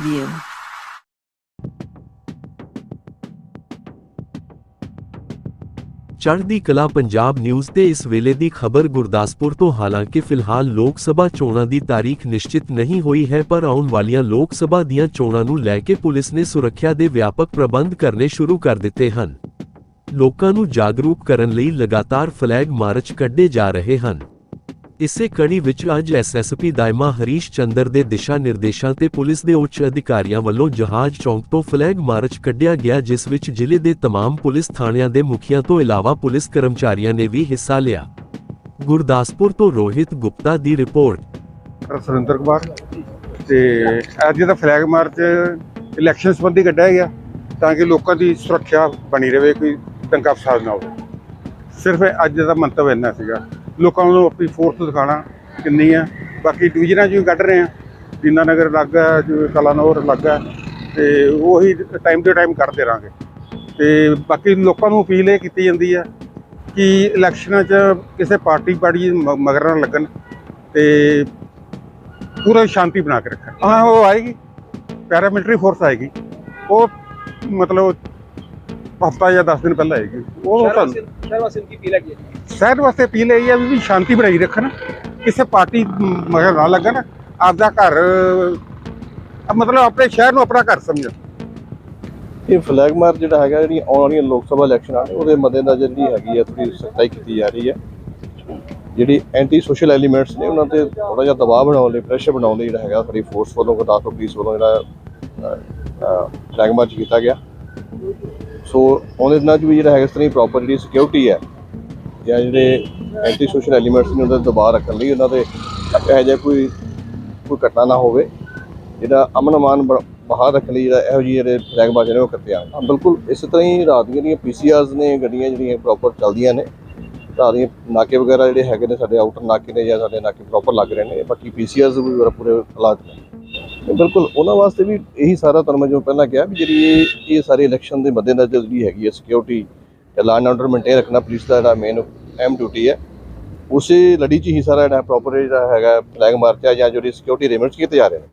Review. ਚੜ੍ਹਦੀ ਕਲਾ Punjab news ਤੇ ਇਸ ਵੇਲੇ ਦੀ ਖਬਰ ਗੁਰਦਾਸਪੁਰ ਤੋਂ ਹਾਲਾਂਕਿ ਫਿਲਹਾਲ ਲੋਕ ਸਭਾ ਚੋਣਾਂ ਦੀ ਤਾਰੀਖ ਨਿਸ਼ਚਿਤ ਨਹੀਂ ਹੋਈ ਹੈ, ਪਰ ਆਉਣ ਵਾਲੀਆਂ ਲੋਕ ਸਭਾ ਦੀਆਂ ਚੋਣਾਂ ਨੂੰ ਲੈ ਕੇ ਪੁਲਿਸ ਨੇ ਸੁਰੱਖਿਆ ਦੇ ਵਿਆਪਕ ਪ੍ਰਬੰਧ ਕਰਨੇ ਸ਼ੁਰੂ ਕਰ ਦਿੱਤੇ ਹਨ ਲੋਕਾਂ ਨੂੰ ਜਾਗਰੂਕ ਕਰਨ ਲਈ ਲਗਾਤਾਰ ਫਲੈਗ ਮਾਰਚ ਕੱਢੇ ਜਾ ਰਹੇ ਹਨ ਇਸੇ ਕੜੀ ਵਿੱਚ ਅੱਜ ਐਸਐਸਪੀ ਦਾਇਮਾ ਹਰੀਸ਼ ਚੰਦਰ ਦੇ ਦਿਸ਼ਾ ਨਿਰਦੇਸ਼ਾਂ ਤੇ ਪੁਲਿਸ ਦੇ ਉੱਚ ਅਧਿਕਾਰੀਆਂ ਵੱਲੋਂ ਜਹਾਜ਼ ਚੌਂਕ ਤੋਂ ਫਲੈਗ ਮਾਰਚ ਕੱਢਿਆ ਗਿਆ, ਜਿਸ ਵਿੱਚ ਜ਼ਿਲ੍ਹੇ ਦੇ ਤਮਾਮ ਪੁਲਿਸ ਥਾਣਿਆਂ ਦੇ ਮੁਖੀਆਂ ਤੋਂ ਇਲਾਵਾ ਪੁਲਿਸ ਕਰਮਚਾਰੀਆਂ ਨੇ ਵੀ ਹਿੱਸਾ ਲਿਆ। ਗੁਰਦਾਸਪੁਰ ਤੋਂ ਰੋਹਿਤ ਗੁਪਤਾ ਦੀ ਰਿਪੋਰਟ। ਸੁਰਿੰਦਰ ਕੁਮਾਰ। ਤੇ ਅੱਜ ਦਾ ਫਲੈਗ ਮਾਰਚ ਇਲੈਕਸ਼ਨ ਸੰਬੰਧੀ ਕੱਢਿਆ ਗਿਆ, ਤਾਂ ਕਿ ਲੋਕਾਂ ਦੀ ਸੁਰੱਖਿਆ ਬਣੀ ਰਹੇ, ਕੋਈ ਦੰਗਾ ਫਸਾਦ ਨਾ ਹੋਵੇ। ਸਿਰਫ ਅੱਜ ਦਾ ਮੰਤਵ ਇੰਨਾ ਸੀਗਾ। ਲੋਕਾਂ ਨੂੰ ਆਪਣੀ ਫੋਰਸ ਦਿਖਾਣਾ ਕਿੰਨੀ ਆ। ਬਾਕੀ ਡਿਵੀਜ਼ਨਾਂ 'ਚ ਵੀ ਕੱਢ ਰਹੇ ਆ, ਦੀਨਾ ਨਗਰ ਲੱਗ ਹੈ ਜਿਵੇਂ ਕਲਾਨੌਰ ਲੱਗ ਹੈ ਤੇ ਉਹੀ ਟਾਈਮ ਟੂ ਟਾਈਮ ਕਰਦੇ ਰਾਂਗੇ ਤੇ ਬਾਕੀ ਲੋਕਾਂ ਨੂੰ ਅਪੀਲ ਇਹ ਕੀਤੀ ਜਾਂਦੀ ਹੈ ਕਿ ਇਲੈਕਸ਼ਨਾਂ 'ਚ ਕਿਸੇ ਪਾਰਟੀ ਪਾਰਟੀ ਮ- ਮਗਰ ਨਾ ਲੱਗਣ ਤੇ ਪੂਰਾ ਸ਼ਾਂਤੀ ਬਣਾ ਕੇ ਰੱਖਣ। ਹਾਂ, ਉਹ ਆਏਗੀ। ਪੈਰਾਮਿਲਟਰੀ ਫੋਰਸ ਆਏਗੀ। ਉਹ ਮਤਲਬ ਹਫਤਾ ਜਾਂ 10 ਦਿਨ ਪਹਿਲਾਂ ਆਏਗੀ ਉਹ ਤੁਹਾਨੂੰ ਸ਼ਹਿਰ ਵਾਸੀਆਂ ਦੀ ਅਪੀਲ ਹੈਗੀ ਸ਼ਹਿਰ ਵਾਸਤੇ ਅਪੀਲ ਇਹ ਹੈ ਵੀ ਸ਼ਾਂਤੀ ਬਣਾਈ ਰੱਖਣ। ਕਿਸੇ ਪਾਰਟੀ ਮਗਰ ਨਾ ਲੱਗਣ। ਆਪਦਾ ਘਰ ਮਤਲਬ ਆਪਣੇ ਸ਼ਹਿਰ ਨੂੰ ਆਪਣਾ ਘਰ ਸਮਝਣ। ਇਹ ਫਲੈਗ ਮਾਰਚ ਜਿਹੜਾ ਹੈਗਾ ਜਿਹੜੀ ਆਉਣ ਵਾਲੀਆਂ ਲੋਕ ਸਭਾ ਇਲੈਕਸ਼ਨਾਂ ਨੇ ਉਹਦੇ ਮੱਦੇਨਜ਼ਰ ਜਿਹੜੀ ਹੈਗੀ ਹੈ ਥੋੜੀ ਸਖਤਾਈ ਕੀਤੀ ਜਾ ਰਹੀ ਹੈ। ਜਿਹੜੀ ਐਂਟੀ ਸੋਸ਼ਲ ਐਲੀਮੈਂਟਸ ਨੇ ਉਹਨਾਂ ਤੇ ਥੋੜਾ ਜਿਹਾ ਦਬਾਅ ਬਣਾਉਣ ਲਈ ਪ੍ਰੈਸ਼ਰ ਬਣਾਉਣ ਲਈ ਜਿਹੜਾ ਹੈਗਾ ਸਾਡੀ ਫੋਰਸ ਵੱਲੋਂ ਗੁਰਦਾਸਪੁਰ ਪੁਲਿਸ ਵੱਲੋਂ ਜਿਹੜਾ ਫਲੈਗ ਮਾਰਚ ਕੀਤਾ ਗਿਆ। ਸੋ ਉਹਦੇ ਦਿਨਾਂ 'ਚ ਵੀ ਜਿਹੜਾ ਹੈਗਾ ਇਸ ਤਰ੍ਹਾਂ ਹੀ ਪ੍ਰੋਪਰ ਜਿਹੜੀ ਸਿਕਿਉਰਿਟੀ ਹੈ ਜਾਂ ਜਿਹੜੇ ਐਂਟੀ ਸੋਸ਼ਲ ਐਲੀਮੈਂਟਸ ਨੇ ਉਹਨਾਂ ਤੇ ਦਬਾਅ ਰੱਖਣ ਲਈ ਉਹਨਾਂ ਦੇ ਇਹੋ ਜਿਹਾ ਕੋਈ ਕੋਈ ਘਟਨਾ ਨਾ ਹੋਵੇ। ਜਿਹੜਾ ਅਮਨ ਅਮਾਨ ਬਾਹਰ ਰੱਖਣ ਲਈ ਜਿਹੜਾ ਇਹੋ ਜਿਹੇ ਜਿਹੜੇ ਫਲੈਗ ਮਾਰਚ ਨੇ ਉਹ ਕੀਤੇ ਆ ਬਿਲਕੁਲ ਇਸੇ ਤਰ੍ਹਾਂ ਹੀ ਰਾਤ ਦੀਆਂ ਜਿਹੜੀਆਂ ਪੀਸੀਆਰਸ ਨੇ, ਗੱਡੀਆਂ ਜਿਹੜੀਆਂ ਪ੍ਰੋਪਰ ਚੱਲਦੀਆਂ ਨੇ, ਰਾਤ ਦੀਆਂ ਨਾਕੇ ਵਗੈਰਾ ਜਿਹੜੇ ਹੈਗੇ ਨੇ ਸਾਡੇ ਆਊਟਰ ਨਾਕੇ ਨੇ ਜਾਂ ਸਾਡੇ ਨਾਕੇ ਪ੍ਰੋਪਰ ਲੱਗ ਰਹੇ ਨੇ, ਬਾਕੀ ਪੀਸੀਆਰਸ ਵੀ ਪੂਰੇ- ਹਾਲਾਤ ਨੇ। ਬਿਲਕੁਲ, ਉਹਨਾਂ ਵਾਸਤੇ ਵੀ ਇਹੀ ਸਾਰਾ ਤੁਹਾਨੂੰ ਮੈਂ ਜੋ ਪਹਿਲਾਂ ਕਿਹਾ ਵੀ ਜਿਹੜੀ ਇਹ ਇਹ ਸਾਰੇ ਇਲੈਕਸ਼ਨ ਦੇ ਮੱਦੇਨਜ਼ਰ ਜਿਹੜੀ ਹੈਗੀ ਹੈ ਸਿਕਿਉਰਿਟੀ ਤੇ ਲਾਅ ਐਂਡ ਆਰਡਰ ਮੇਨਟੇਨ ਰੱਖਣਾ ਪੁਲਿਸ ਦਾ ਜਿਹੜਾ ਮੇਨ ਅਹਿਮ ਡਿਊਟੀ ਹੈ। ਉਸੇ ਲੜੀ 'ਚ ਹੀ ਸਾਰਾ ਜਿਹੜਾ ਪ੍ਰੋਪਰ ਜਿਹੜਾ ਹੈਗਾ ਫਲੈਗ ਮਾਰਚ ਹੈ ਜਾਂ ਜਿਹੜੀ ਸਿਕਿਉਰਿਟੀ ਅਰੇਂਜਮੈਂਟਸ ਕੀਤੇ ਜਾ ਰਹੇ ਨੇ।